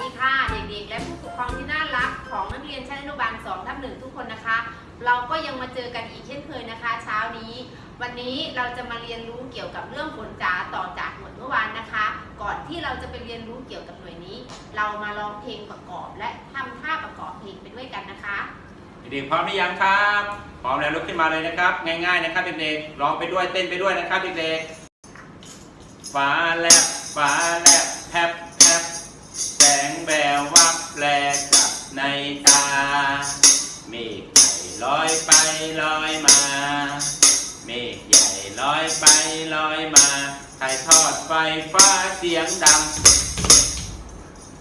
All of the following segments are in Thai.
ดีค่ะเด็กๆและผู้ปกครองที่น่ารักของนักเรียนชั้นอนุบาล2ทับหนึ่งทุกคนนะคะ เราก็ยังมาเจอกันอีกเช่นเคยนะคะ เช้านี้ วันนี้เราจะมาเรียนรู้เกี่ยวกับเรื่องฝนจ๋าต่อจากหน่วยเมื่อวานนะคะ ก่อนที่เราจะไปเรียนรู้เกี่ยวกับหน่วยนี้ เรามาลองเพลงประกอบ และทำท่าประกอบเพลงไปด้วยกันนะคะเด็กๆพร้อมหรือยังครับพร้อมแล้วลุกขึ้นมาเลยนะครับ ง่ายๆนะครับเด็กๆร้องไปด้วยเต้นไปด้วยนะครับเด็กๆฟ้าแลบฟ้าแลบแผบ แลกลับในตา เมฆใหญ่ลอยไปลอยมา เมฆใหญ่ลอยไปลอยมาถ่ายทอดไฟฟ้าเสียงดัง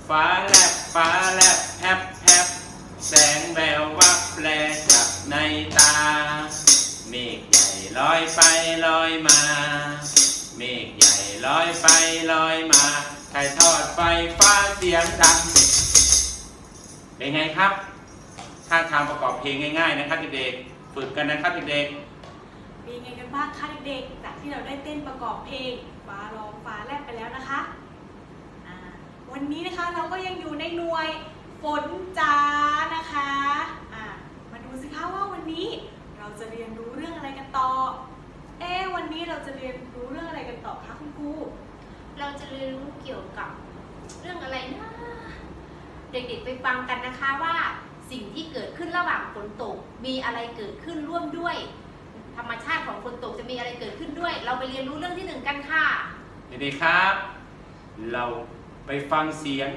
ฟ้าแลบฟ้าแลบแฮบแฮบแสงแวววับแลกลับในตา เมฆใหญ่ลอยไปลอยมา เมฆใหญ่ลอยไปลอยมาถ่ายทอดไฟฟ้าเสียงดัง เป็นไงครับท่าทางประกอบเพลงง่ายๆนะครับเด็กๆฝึกกันนะครับเด็กเป็นยังไงกันบ้างคะเด็กๆจากที่เราได้เต้นประกอบเพลงฟ้าร้องฟ้าแลบไปแล้วนะคะอ่าวันนี้นะคะเราก็ยังอยู่ในหน่วยฝนจ้านะคะอ่ามาดูสิคะว่าวันนี้เราจะเรียนรู้เรื่องอะไรกันต่อ เอ๊ะวันนี้เราจะเรียนรู้เรื่องอะไรกันต่อคะคุณครูเราจะเรียนรู้เกี่ยวกับเรื่องอะไรนะ เด็กๆไปฟังกันนะคะว่า สิ่งที่เกิดขึ้นระหว่างฝนตก มีอะไรเกิดขึ้นร่วมด้วย ธรรมชาติของฝนตกจะมีอะไรเกิดขึ้นด้วย เราไปเรียนรู้เรื่องที่หนึ่งกันค่ะเด็กๆครับ เราไปฟังเสียง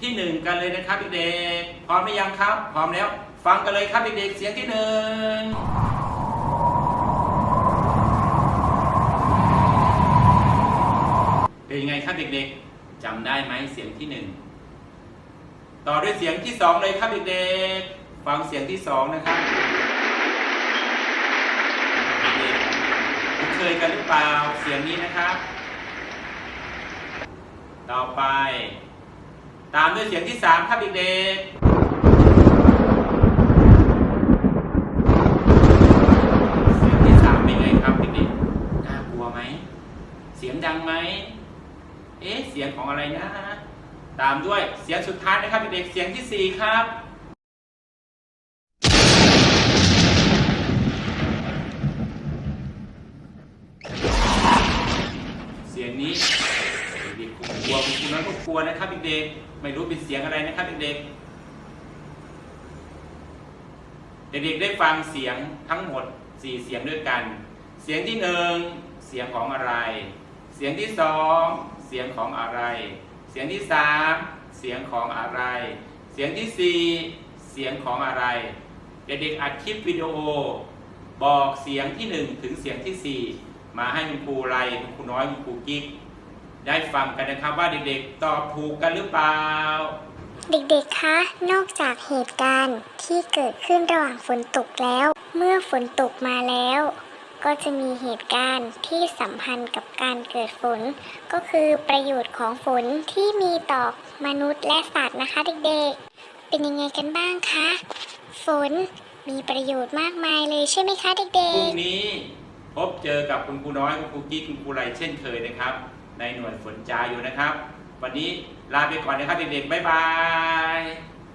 ที่หนึ่งกันเลยนะครับเด็กๆพร้อมหรือยังครับ พร้อมแล้ว ฟังกันเลยครับเด็กๆเสียงที่หนึ่งเป็นยังไงครับเด็กๆจำได้ไหมเสียงที่หนึ่ง ต่อด้วยเสียงที่สองเลยครับเด็กๆฟังเสียงที่สองนะครับเด็กๆคุ้นเคยกันหรือเปล่าเสียงนี้นะครับ ต่อไป ตามด้วยเสียงที่สามครับเด็กๆเสียงที่สามเป็นไงครับเด็กๆน่ากลัวไหมเสียงดังไหม เอ๊ะ เสียงของอะไรนะ ตามด้วยเสียงสุดท้ายนะครับเด็กๆเสียงที่สี่ครับ เสียงนี้เด็กๆคงกลัวคุณครูนั้นก็กลัวนะครับเด็กๆไม่รู้เป็นเสียงอะไรนะครับเด็กๆเด็กๆได้ฟังเสียงทั้งหมด 4 เสียงด้วยกัน เสียงที่หนึ่งเสียงของอะไร เสียงที่สองเสียงของอะไร สียงที่สามเสียงของอะไร เสียงที่สี่เสียงของอะไร เด็กๆอัดคลิปวิดีโอ บอกเสียงที่หนึ่งถึงเสียงที่สี่มาให้คุณครูไรคุณครูน้อยคุณครูกิ๊กได้ฟังกันนะครับว่าเด็กๆ ตอบถูกกันหรือเปล่า เด็กๆ คะ นอกจากเหตุการณ์ที่เกิดขึ้นระหว่างฝนตกแล้ว เมื่อฝนตกมาแล้ว ก็จะมีเหตุการณ์ที่สัมพันธ์กับการเกิดฝน ก็คือประโยชน์ของฝนที่มีต่อมนุษย์และสัตว์นะคะเด็กๆ เป็นยังไงกันบ้างคะ ฝนมีประโยชน์มากมายเลยใช่ไหมคะเด็พรุ่งนี้พบเจอกับคุณครูน้อยคุณครูกิ๊กคุณครูไรเช่นเคยนะครับ ในหน่วยฝนจาอยู่นะครับ วันนี้ลาไปก่อนนะครับเด็กๆบ๊ายบาย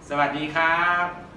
สวัสดีครับ